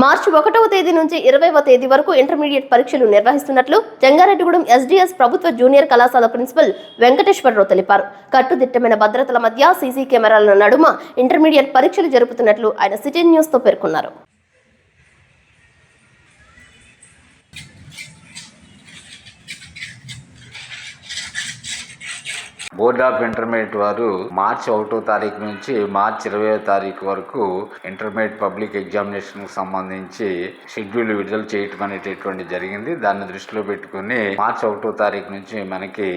మార్చి ఒకటవ తేదీ నుంచి ఇరవైవ తేదీ వరకు ఇంటర్మీడియట్ పరీక్షలు నిర్వహిస్తున్నట్లు జంగారెడ్డిగూడెం ఎస్డీఎస్ ప్రభుత్వ జూనియర్ కళాశాల ప్రిన్సిపల్ వెంకటేశ్వరరావు తెలిపారు. కట్టుదిట్టమైన భద్రతల మధ్య సీసీ కెమెరాల నడుమ ఇంటర్మీడియట్ పరీక్షలు జరుపుతున్నట్లు ఆయన సిటీ న్యూస్తో పేర్కొన్నారు. బోర్డ్ ఆఫ్ ఇంటర్మీడియట్ వారు మార్చి ఒకటో తారీఖు నుంచి మార్చి ఇరవై తారీఖు వరకు ఇంటర్మీడియట్ పబ్లిక్ ఎగ్జామినేషన్కు సంబంధించి షెడ్యూల్ విడుదల చేయటం అనేటటువంటి జరిగింది. దాన్ని దృష్టిలో పెట్టుకుని మార్చి ఒకటో తారీఖు నుంచి మనకి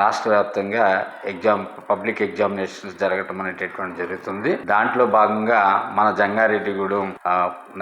రాష్ట్ర వ్యాప్తంగా ఎగ్జామ్ పబ్లిక్ ఎగ్జామినేషన్స్ జరగటం అనేటటువంటి జరుగుతుంది. దాంట్లో భాగంగా మన జంగారెడ్డిగూడెం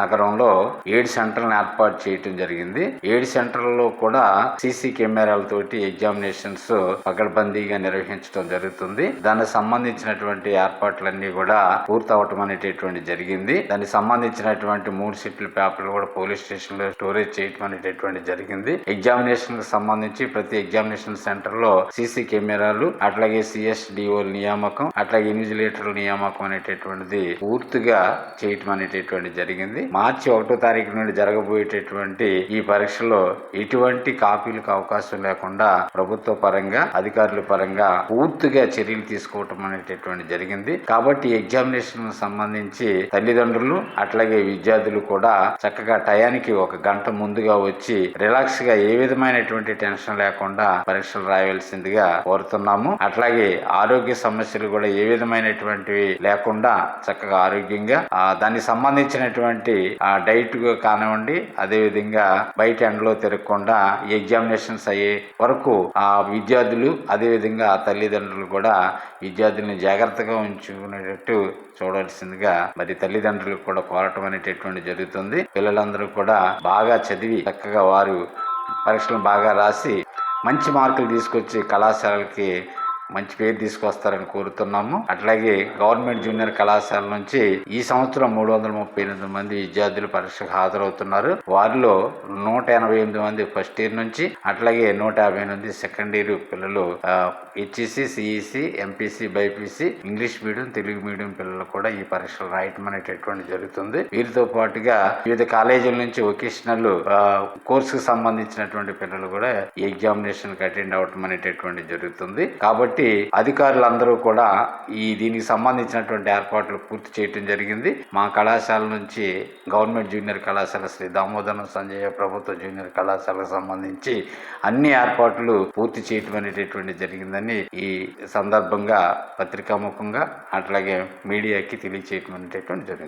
నగరంలో ఏడు సెంటర్లను ఏర్పాటు చేయటం జరిగింది. ఏడు సెంటర్లలో కూడా సీసీ కెమెరాలతోటి ఎగ్జామినేషన్స్ పకడ్బందీగా నిర్వహించడం జరుగుతుంది. దానికి సంబంధించినటువంటి ఏర్పాట్లన్నీ కూడా పూర్తవటం అనేటటువంటి జరిగింది. దానికి సంబంధించినటువంటి మూడు షీట్ల పేపర్లు కూడా పోలీస్ స్టేషన్లో స్టోరేజ్ చేయటం అనేటటువంటి జరిగింది. ఎగ్జామినేషన్కి సంబంధించి ప్రతి ఎగ్జామినేషన్ సెంటర్లో సీసీ కెమెరాలు అట్లాగే సిఎస్డిఓ నియామకం అట్లాగే ఇన్విజిలేటర్ నియామకం అనేటటువంటిది పూర్తిగా చేయటం అనేటటువంటి జరిగింది. మార్చి ఒకటో తారీఖు నుండి జరగబోయేటటువంటి ఈ పరీక్షలో ఎటువంటి కాపీలకు అవకాశం లేకుండా ప్రభుత్వ పరంగా అధికారుల పరంగా పూర్తిగా చర్యలు తీసుకోవటం అనేటటువంటి జరిగింది. కాబట్టి ఎగ్జామినేషన్ సంబంధించి తల్లిదండ్రులు అట్లాగే విద్యార్థులు కూడా చక్కగా టయానికి ఒక గంట ముందుగా వచ్చి రిలాక్స్గా ఏ విధమైనటువంటి టెన్షన్ లేకుండా పరీక్షలు రాయవలసిందిగా కోరుతున్నాము. అట్లాగే ఆరోగ్య సమస్యలు కూడా ఏ విధమైనటువంటివి లేకుండా చక్కగా ఆరోగ్యంగా దానికి సంబంధించినటువంటి ఆ డైట్ కానివ్వండి అదే విధంగా బయట ఎండలో తిరగకుండా ఎగ్జామినేషన్స్ అయ్యే వరకు ఆ విద్యార్థులు అదే విధంగా తల్లిదండ్రులు కూడా విద్యార్థుల్ని జాగ్రత్తగా ఉంచుకునేటట్టు చూడాల్సిందిగా మరి తల్లిదండ్రులకు కూడా కోరటం అనేటటువంటి జరుగుతుంది. పిల్లలందరూ కూడా బాగా చదివి చక్కగా వారు పరీక్షలు బాగా రాసి మంచి మార్కులు తీసుకొచ్చి కళాశాలకి మంచి పేరు తీసుకొస్తారని కోరుతున్నాము. అట్లాగే గవర్నమెంట్ జూనియర్ కళాశాల నుంచి ఈ సంవత్సరం మూడు వందల ముప్పై ఎనిమిది మంది విద్యార్థులు పరీక్షకు హాజరవుతున్నారు. వారిలో నూట ఎనభై ఎనిమిది మంది ఫస్ట్ ఇయర్ నుంచి అట్లాగే నూట యాభై ఎనిమిది సెకండ్ ఇయర్ పిల్లలు HEC CEC MPC BiPC English medium Telugu medium పిల్లలు కూడా ఈ పరీక్షలు రాయటం అనేటటువంటి జరుగుతుంది. వీరితో పాటుగా వివిధ కాలేజీల నుంచి వొకేషనల్ కోర్సుకు సంబంధించినటువంటి పిల్లలు కూడా ఎగ్జామినేషన్కి ఎగ్జామినేషన్ అటెండ్ అవటం అనేటటువంటి జరుగుతుంది. కాబట్టి కాబట్టి అధికారులందరూ కూడా ఈ దీనికి సంబంధించినటువంటి ఏర్పాట్లు పూర్తి చేయటం జరిగింది. మా కళాశాల నుంచి గవర్నమెంట్ జూనియర్ కళాశాల శ్రీ దామోదరం సంజయ ప్రభుత్వ జూనియర్ కళాశాలకు సంబంధించి అన్ని ఏర్పాట్లు పూర్తి చేయటం అనేటటువంటి జరిగిందని ఈ సందర్భంగా పత్రికాముఖంగా అట్లాగే మీడియాకి తెలియచేయటం అనేటటువంటి జరిగింది.